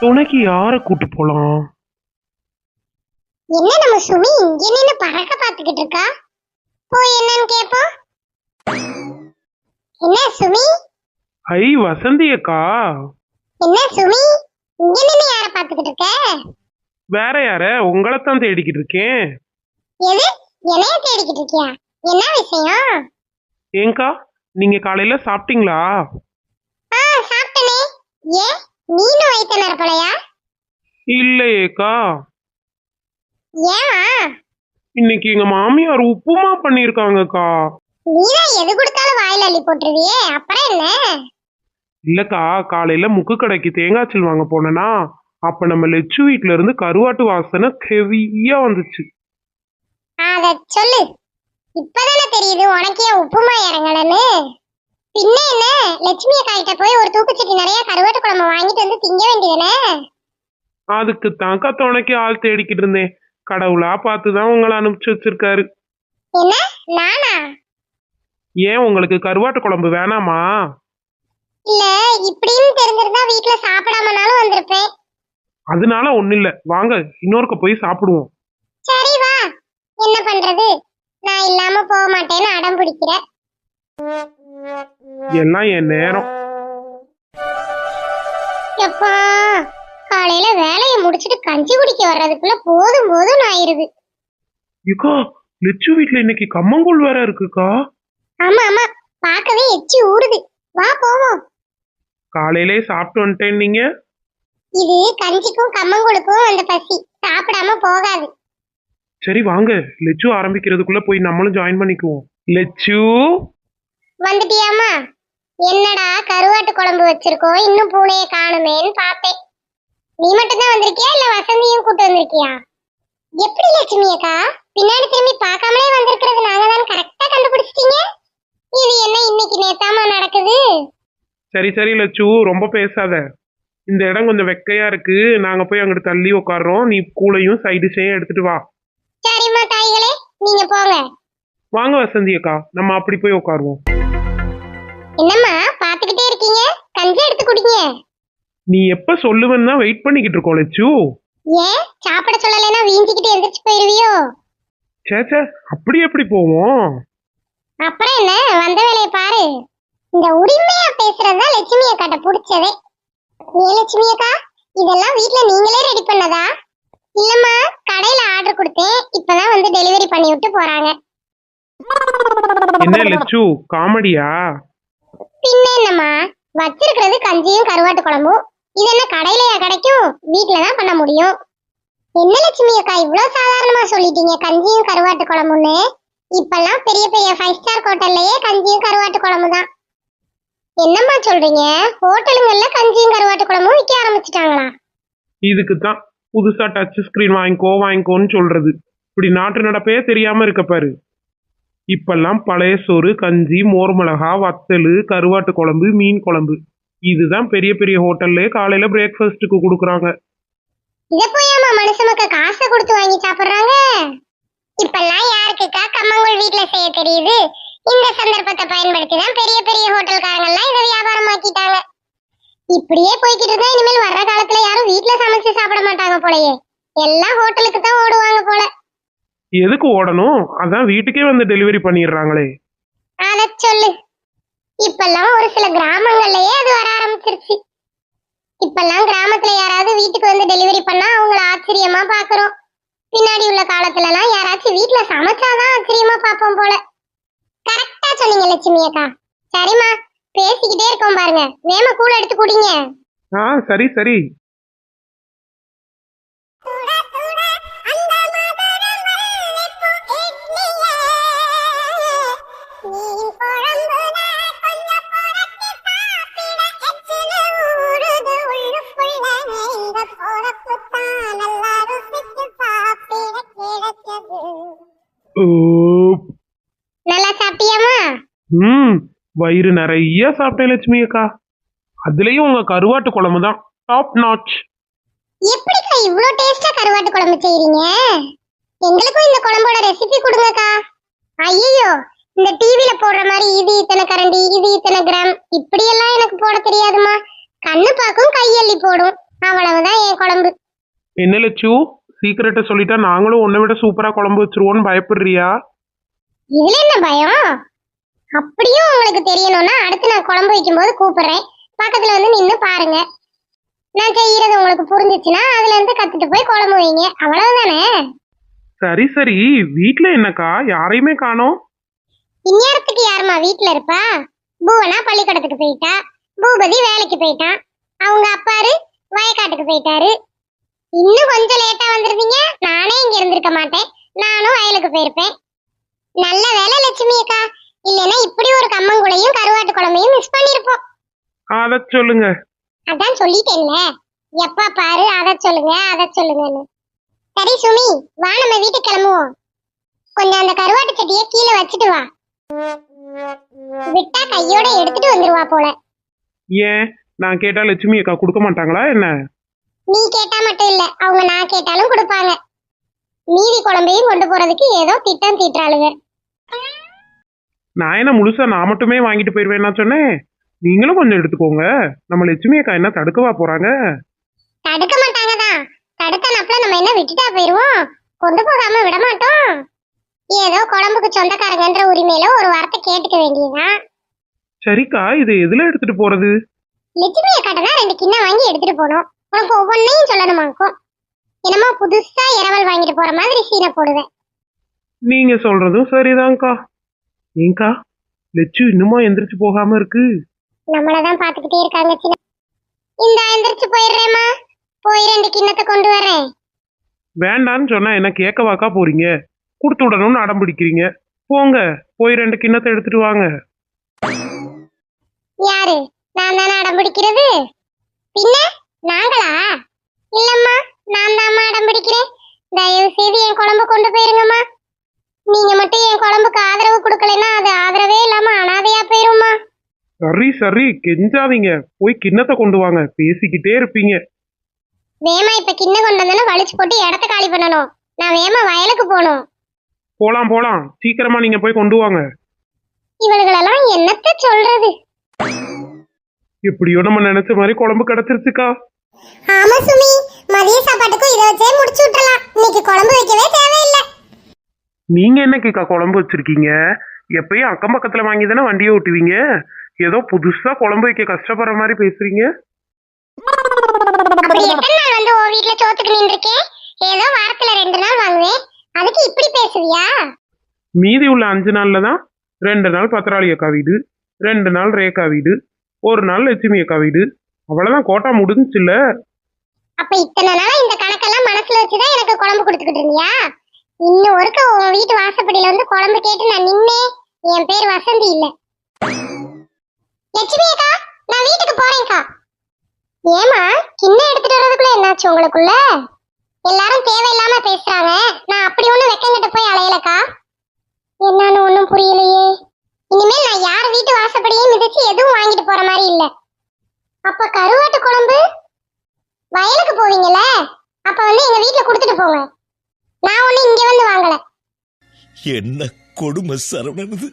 துணைக்கு யாரை கூட்டு போலாம்? என்ன நம்ம சுமி? இங்க நின்னு பறக்க பாத்துக்கிட்டு இருக்கா? போய் என்னன்னு கேப்போம். என்ன சுமி? ஐ வசந்தி அக்கா. என்ன சுமி? இங்க நின்னு யார பாத்துக்கிட்டு இருக்க? வேற யார? உங்களைத்தான் தேடிக்கிட்டு இருக்கேன். எது? என்னைய தேடிக்கிட்டு இருக்கியா? என்ன விஷயம்? ஏங்கா நீங்க காலையில சாப்பிட்டீங்களா? ஆ சாப்பிட்டனே. ஏன்? நீனும் வயிற்று நிரப்பலையா இல்லையேக்கா. ஏமா இன்னைக்கு எங்க மாமியார் உப்புமா பண்ணிருக்காங்கக்கா. நீதான் எது கொடுத்தாலும் வாயில அள்ளி போட்டுருவியே? அப்புறம் என்ன? இல்லக்கா காலையில முக்கு கடைக்கு தேங்காய்ச்சல் வாங்க போனேனா அப்ப நம்ம லெச்சு வீட்ல இருந்து கருவாட்டு வாசனை ஹெவியா வந்துச்சு. அத சொல்லு. இப்பதானே தெரியுது உனக்கு உப்புமா இறங்கலன்னு? பின்ன என்ன? லட்சுமி அக்கா கிட்ட போய் ஒரு தூக்குச்சட்டி நிறைய கருவாட்டு குழம்பு வாங்கிட்டு வந்து திங்க வேண்டியதுனே? அதுக்கு தான்க்கா துணைக்கு ஆள் தேடிக்கிட்டு இருந்தேன். கடவுளா பார்த்துதான் உங்களை அனுப்பிச்சு வச்சிருக்காரு. என்ன? நானா? ஏன் உங்களுக்கு கருவாட்டு குழம்பு வேணாமா? இல்ல இப்படின்னு தெரிஞ்சிருந்தா வீட்ல சாப்பிடாமனாலும் வந்திருப்பேன். அதனால ஒண்ணும் இல்ல. வாங்க இன்னொருக்க போய் சாப்பிடுவோம். சரி வா. என்ன பண்றது? நான் இல்லாம போக மாட்டேன்னு அடம் பிடிக்கிற. எல்லாம் என் நேரம்? எப்பா காலையில வேலையை முடிச்சிட்டு கஞ்சி குடிக்க வர்றதுக்குள்ள போதும் போதும் ஆயிருது. ஏக்கா லெச்சு வீட்ல இன்னைக்கு கம்மங்கூழ் வேற இருக்குக்கா. ஆமா ஆமா பார்க்கவே எச்சி ஊறுது. வா போவோம். காலையிலே சாப்பிட்டு வந்துட்டேன் நீங்க? இது கஞ்சிக்கும் கம்மங்கூழுக்கும் அந்த பசி. சாப்பிடாம போகாது. சரி வாங்க. லெச்சு ஆரம்பிக்கிறதுக்குள்ள போய் நம்மளும் ஜாயின் பண்ணிக்குவோம். லெச்சு? வந்துட்டியாமா என்னடா கருவாட்டு குழம்பு வச்சிருக்கோம். இன்னும் பூனைய காணுமேன்னு பார்த்தேன். நீ மட்டும் தான் வந்திருக்கியா? இல்ல வசந்தியும் கூட்டு வந்திருக்கியா? எப்படி லட்சுமி அக்கா? பின்னாடி திரும்பி பார்க்காமலே வந்திருக்கிறது நாங்க தான் கரெக்டா கண்டுபிடிச்சிட்டீங்க? இது என்ன இன்னைக்கு நேத்தாமா நடக்குது? சரி சரி லெச்சு ரொம்ப பேசாத. இந்த இடம் கொஞ்சம் வெக்கையா இருக்கு. நாங்க போய் அங்கிட்டு தள்ளி உட்கார்றோம் நீ கூலையும் சைடு செய்யும் எடுத்துட்டு வா. சரிம்மா தாய்களே நீங்க போங்க. வாங்க வசந்தி அக்கா. நம்ம அப்படி போய் உட்காருவோம் குடிங்க. நீ எப்ப சொல்லுவேன்னு வெயிட் பண்ணிக்கிட்டு இருக்கோம் லெச்சு ஏன்? சாப்பிட சொல்லலைன்னா வீஞ்சிக்கிட்டு எந்திரிச்சு போயிருவியோ? சே சே அப்படி எப்படி போவோம்? அப்புறம் என்ன? வந்த வேலையை பாரு. இந்த உரிமையா பேசுறதா லட்சுமி அக்காட்ட பிடிச்சதே. ஏ லட்சுமி அக்கா இதெல்லாம் வீட்ல நீங்களே ரெடி பண்ணதா? இல்லம்மா கடையில ஆர்டர் கொடுத்தேன். இப்பதான் வந்து டெலிவரி பண்ணி விட்டு போறாங்க. என்ன லெச்சு காமெடியா? பின்ன என்னம்மா? வச்சிருக்கிறது கஞ்சியும் கருவாட்டு குழம்பும். இது என்ன கடையிலயா கிடைக்கும்? வீட்ல தான் பண்ண முடியும். என்ன லட்சுமி அக்கா இவ்வளவு சாதாரணமா சொல்லிட்டீங்க கஞ்சியும் கருவாட்டு குழம்புன்னு. இப்பெல்லாம் பெரிய பெரிய ஃபைவ் ஸ்டார் ஹோட்டல்லையே கஞ்சியும் கருவாட்டு குழம்பு தான் என்னம்மா சொல்றீங்க? ஹோட்டலுங்கள்ல கஞ்சியும் கருவாட்டு குழம்பும் விற்க ஆரம்பிச்சிட்டாங்களா? இதுக்கு தான் புதுசா டச் ஸ்கிரீன் வாங்கிக்கோ வாங்கிக்கோன்னு சொல்றது. இப்படி நாட்டு நடப்பே தெரியாம இருக்க பாரு. இப்பெல்லாம் பழைய சோறு கஞ்சி மோர் மிளகா வத்தல் கருவாட்டு குழம்பு மீன் குழம்பு. இதுதான் பெரிய பெரிய ஹோட்டல்லே காலையில பிரேக்ஃபாஸ்ட்டுக்கு கொடுக்குறாங்க. இத போயாமா மனுஷ மக்க காசை கொடுத்து வாங்கி சாப்பிடுறாங்க. இப்பெல்லாம் யாருக்குக்கா கம்மங்கூழ் வீட்ல செய்ய தெரியுது? இந்த சந்தர்ப்பத்தை பயன்படுத்தி தான் பெரிய பெரிய ஹோட்டல்காரங்க எல்லாம் இதை வியாபாரமாக்கிட்டாங்க. இப்படியே போய்கிட்டு இருந்தா இனிமேல் வர்ற காலத்துல யாரும் வீட்ல சமைச்சு சாப்பிட மாட்டாங்க போலயே. எல்லாம் ஹோட்டலுக்கு தான் ஓடுவாங்க போல. எதுக்கு ஓடணும்? அதான் வீட்டுக்கே வந்து டெலிவரி பண்ணிடுறாங்களே. அத சொல்லு. இப்பெல்லாம் ஒரு சில கிராமங்கள்லயே அது வர ஆரம்பிச்சிருச்சு. இப்பெல்லாம் கிராமத்துல யாராவது வீட்டுக்கு வந்து டெலிவரி பண்ணா அவங்கள ஆச்சரியமா பாக்குறோம். பின்னாடி உள்ள காலத்துல எல்லாம் யாராச்சும் வீட்டுல சமைச்சாதான் ஆச்சரியமா பாப்போம் போல. கரெக்டா சொன்னீங்க லட்சுமி அக்கா. சரிம்மா. பேசிக்கிட்டே இருக்கோம் பாருங்க. வேம கூழ எடுத்து குடிங்க. ஆ சரி சரி. நல்லா சாப்பிட்டியாமா ம் வயிறு நிறைய சாப்பிட்டேன் லட்சுமி அக்கா. அதுலயும் உங்க கருவாட்டு குழம்பு தான். டாப் நாச் எப்படிக்கா இவ்ளோ டேஸ்டா கருவாட்டு குழம்பு செய்றீங்க? எங்களுக்கும் இந்த குழம்போட ரெசிபி கொடுங்கக்கா. ஐயோ இந்த டிவில போடுற மாதிரி இது இத்தனை கரண்டி இது இத்தனை கிராம் இப்படி எல்லாம் எனக்கு போட தெரியாதுமா கண்ணு பார்க்கும் கையள்ளி போடும். அவ்வளவுதான் என் குழம்பு. என்ன லட்சு? சீக்கிரட்டை சொல்லிட்டா நாங்களும் உன்னை விட சூப்பரா குழம்பு வச்சிருவோன்னு பயப்படுறியா? இதுல என்ன பயம்? அப்படியும் உங்களுக்கு தெரியணும்னா அடுத்து நான் குழம்பு வைக்கும்போது கூப்பிடுறேன். பக்கத்துல வந்து நின்னு பாருங்க. நான் செய்யறது உங்களுக்கு புரிஞ்சுச்சுன்னா அதுல இருந்து கத்துட்டு போய் குழம்பு வைங்க. அவ்வளவுதானே? சரி சரி. வீட்ல என்னக்கா? யாரையுமே காணோம்? இந்நேரத்துக்கு யாரும்மா வீட்ல இருப்பா? பூவனா பள்ளிக்கூடத்துக்கு போயிட்டா? பூபதி வேலைக்கு போயிட்டான். அவங்க அப்பாரு வயக்காட்டுக்கு போயிட்டாரு. இன்னும் கொஞ்சம் லேட்டா வந்திருந்தீங்க? நானே இங்க இருந்திருக்க மாட்டேன். நானும் வயலுக்கு போயிருப்பேன். நல்ல வேலை லட்சுமி அக்கா. இல்லைன்னா இப்படி ஒரு கம்மங்குளையும் கருவாட்டு குழம்பையும் மிஸ் பண்ணிருப்போம். அத சொல்லுங்க. அதான் சொல்லிட்டேன்ல. எப்பா பாரு அத சொல்லுங்க அத சொல்லுங்கன்னு. சரி சுமி வா நம்ம வீட்டுக்கு கிளம்புவோம். கொஞ்சம் அந்த கருவாட்டு சட்டியை கீழே வச்சுட்டு வா. விட்டா கையோட எடுத்துட்டு வந்துருவா போல. ஏன்? நான் கேட்டா லட்சுமி அக்கா கொடுக்க மாட்டாங்களா என்ன? நீ கேட்டா மட்டும் இல்ல அவங்க நான் கேட்டாலும் கொடுப்பாங்க. மீதி குழம்பையும் கொண்டு போறதுக்கு ஏதோ திட்டம் தீட்டுறாளுங்க. நான் என்ன முழுசா நான் மட்டுமே வாங்கிட்டு போயிருவேன்னா சொன்னேன்? நீங்களும் கொஞ்சம் எடுத்துக்கோங்க. நம்ம லட்சுமி அக்கா என்ன தடுக்கவா போறாங்க? தடுக்க மாட்டாங்க தான். தடுத்த நப்பல நம்ம என்ன விட்டுட்டா போயிருவோம்? கொண்டு போகாம விட மாட்டோம் ஏதோ குழம்புக்கு சொந்தக்காரங்கன்ற உரிமையில ஒரு வார்த்தை கேட்டுக்க வேண்டியதுதான். சரிக்கா இது எதுல எடுத்துட்டு போறது? லட்சுமி அக்காட்ட தான் ரெண்டு கிண்ணம் வாங்கி எடுத்துட்டு போனோம். உனக்கு ஒவ்வொன்னையும் சொல்லணுமாக்கும் என்னமோ புதுசா இரவல் வாங்கிட்டு போற மாதிரி சீனை போடுவேன். நீங்க சொல்றதும் சரிதான்க்கா. ஏங்கா லட்சு இன்னுமா எந்திரிச்சு போகாம இருக்கு? நம்மளதான் பாத்துக்கிட்டே இருக்காங்க சின்ன இந்த எந்திரிச்சு போயிடுறேம்மா. போய் ரெண்டு கிண்ணத்தை கொண்டு வரேன். வேண்டான்னு சொன்னா என்ன கேட்கவாக்கா போறீங்க? கொடுத்து விடணும்னு அடம் பிடிக்கிறீங்க. போங்க போய் ரெண்டு கிண்ணத்தை எடுத்துட்டு வாங்க. யாரு? நான் தானே அடம் பிடிக்கிறது? பின்ன? நாங்களா இல்லம்மா நான் தாம்மா அடம் பிடிக்கிறேன். தயவு செய்து என் குழம்பு கொண்டு போயிருங்கம்மா. நீங்க மட்டும் என் குழம்புக்கு ஆதரவு கொடுக்கலைன்னா அது ஆதரவே இல்லாம அனாதையா போயிரும்மா. சரி சரி கெஞ்சாதீங்க. போய் கிண்ணத்தை கொண்டு வாங்க. பேசிக்கிட்டே இருப்பீங்க. வேமா இப்ப கிண்ண கொண்டு வந்தானே வலிச்சு போட்டு இடத்த காலி பண்ணணும். நான் வேமா வயலுக்கு போகணும். போலாம் போலாம். சீக்கிரமா நீங்க போய் கொண்டு வாங்க. இவளுகளெல்லாம் என்னத்த சொல்றது? எப்படியோ நம்ம நினைச்ச மாதிரி குழம்பு கிடைச்சிருச்சுக்கா. ஆமா சுமி மதிய சாப்பாட்டுக்கும் இதை வச்சே முடிச்சு விட்டுறலாம். இன்னைக்கு குழம்பு வைக்கவே தேவையில்லை. நீங்க என்னக்கா குழம்பு வச்சிருக்கீங்க? எப்பயும் அக்கம் பக்கத்துல வாங்கி தானே வண்டியை ஓட்டுவீங்க? ஏதோ புதுசா குழம்பு வைக்க கஷ்டப்படுற மாதிரி பேசுறீங்க. அப்படி எத்தனை நாள் வந்து உன் வீட்ல சோத்துக்கு நின்றுருக்கேன் ஏதோ வாரத்துல ரெண்டு நாள் வாங்குவேன். அதுக்கு இப்படி பேசுவியா? மீதி உள்ள அஞ்சு நாள்ல தான். ரெண்டு நாள் பத்திராளி அக்கா வீடு. ரெண்டு நாள் ரேகா வீடு. ஒரு நாள் லட்சுமி அக்கா வீடு. அவ்வளவுதான் கோட்டா முடிஞ்சுச்சுல்ல. அப்ப இத்தனை நாளா இந்த கணக்கெல்லாம் மனசுல வச்சுதான் எனக்கு குழம்பு கொடுத்துக்கிட்டு இருந்தியா? இன்னும் ஒருக்க உன் வீட்டு வாசப்படியில வந்து குழம்பு கேட்டு நான் நின்னே என் பேர் வசந்தி இல்ல. லட்சுமி அக்கா நான் வீட்டுக்கு போறேன்க்கா ஏமா கிண்ணம் எடுத்துட்டு வர்றதுக்குள்ள என்னாச்சு உங்களுக்குள்ள? எல்லாரும் தேவையில்லாம பேசுறாங்க. நான் அப்படி ஒண்ணும் வெக்கங்கிட்ட போய் அலையலக்கா. என்னன்னு ஒண்ணும் புரியலையே. இனிமேல் நான் யார் வீட்டு வாசப்படியே மிதிச்சு எதுவும் வாங்கிட்டு போற மாதிரி இல்லை. அப்ப கருவாட்டு குழம்பு? வயலுக்கு போவீங்கல்ல? அப்ப வந்து எங்க வீட்ல கொடுத்துட்டு போங்க. நான் ஒண்ணு இங்க வந்து வாங்கல. என்ன கொடுமை சரவணனது?